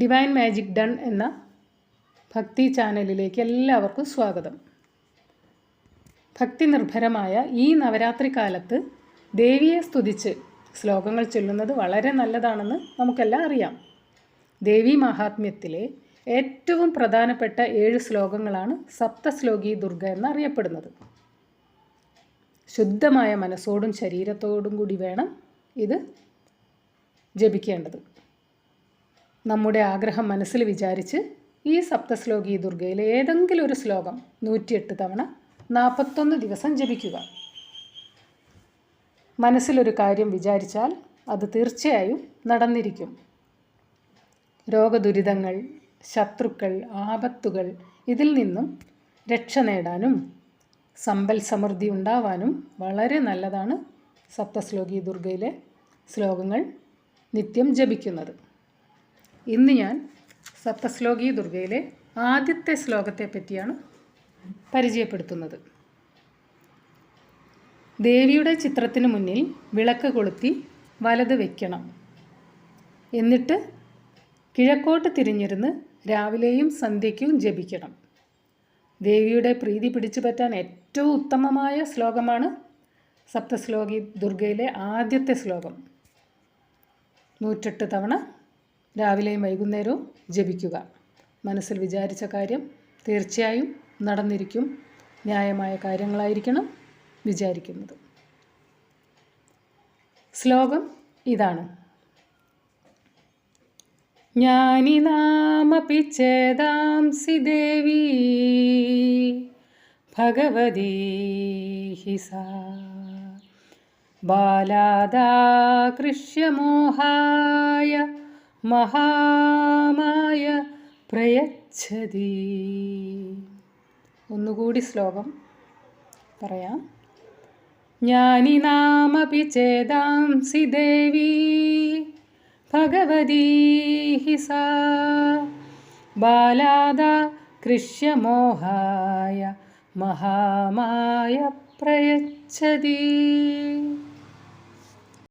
Divine magic done എന്ന ഭക്തി ചാനലിലേക്ക് എല്ലാവർക്കും സ്വാഗതം. ഭക്തി നിർഭരമായ ഈ നവരാത്രി കാലത്ത് ദേവിയെ സ്തുതിച്ച് ശ്ലോകങ്ങൾ ചൊല്ലുന്നത് വളരെ നല്ലതാണെന്ന് നമുക്കെല്ലാം അറിയാം. ദേവി മഹാത്മ്യത്തിലെ ഏറ്റവും പ്രധാനപ്പെട്ട ഏഴ് ശ്ലോകങ്ങളാണ് സപ്തശ്ലോകി ദുർഗ എന്നറിയപ്പെടുന്നത്. ശുദ്ധമായ മനസ്സോടും ശരീരത്തോടും കൂടി വേണം ഇത് ജപിക്കേണ്ടത്. നമ്മുടെ ആഗ്രഹം മനസ്സിൽ വിചാരിച്ച് ഈ സപ്തശ്ലോകി ദുർഗയിലെ ഏതെങ്കിലും ഒരു ശ്ലോകം നൂറ്റിയെട്ട് തവണ നാൽപ്പത്തൊന്ന് ദിവസം ജപിക്കുക. മനസ്സിലൊരു കാര്യം വിചാരിച്ചാൽ അത് തീർച്ചയായും നടന്നിരിക്കും. രോഗദുരിതങ്ങൾ ശത്രുക്കൾ ആപത്തുകൾ ഇതിൽ നിന്നും രക്ഷ നേടാനും സമ്പൽ സമൃദ്ധി ഉണ്ടാവാനും വളരെ നല്ലതാണ് സപ്തശ്ലോകി ദുർഗയിലെ ശ്ലോകങ്ങൾ നിത്യം ജപിക്കുന്നത്. ഇന്ന് ഞാൻ സപ്തശ്ലോകി ദുർഗയിലെ ആദ്യത്തെ ശ്ലോകത്തെ പറ്റിയാണ് പരിചയപ്പെടുത്തുന്നത്. ദേവിയുടെ ചിത്രത്തിന് മുന്നിൽ വിളക്ക് കൊളുത്തി വലത് വയ്ക്കണം എന്നിട്ട് കിഴക്കോട്ട് തിരിഞ്ഞിരുന്ന് രാവിലെയും സന്ധ്യയ്ക്കും ജപിക്കണം. ദേവിയുടെ പ്രീതി പിടിച്ചു പറ്റാൻ ഏറ്റവും ഉത്തമമായ ശ്ലോകമാണ് സപ്തശ്ലോകി ദുർഗയിലെ ആദ്യത്തെ ശ്ലോകം. നൂറ്റെട്ട് തവണ രാവിലെയും വൈകുന്നേരവും ജപിക്കുക. മനസ്സിൽ വിചാരിച്ച കാര്യം തീർച്ചയായും നടന്നിരിക്കും. ന്യായമായ കാര്യങ്ങളായിരിക്കണം വിചാരിക്കുന്നത്. ശ്ലോകം ഇതാണ്. ജ്ഞാനി നാമപി ചേതാംസി ദേവി ഭഗവതീ ബാലാദാ ബാലാദാകൃഷ്യമോഹായ മഹാമായ പ്രയച്ഛതി. ഒന്നുകൂടി ശ്ലോകം പറയാം. ജ്ഞാനി നാമപി ചേതാംസി ദേവി ഭഗവതീ ഹി ബാലാദ കൃഷ്യമോഹായ മഹാമായ പ്രയച്ഛതി.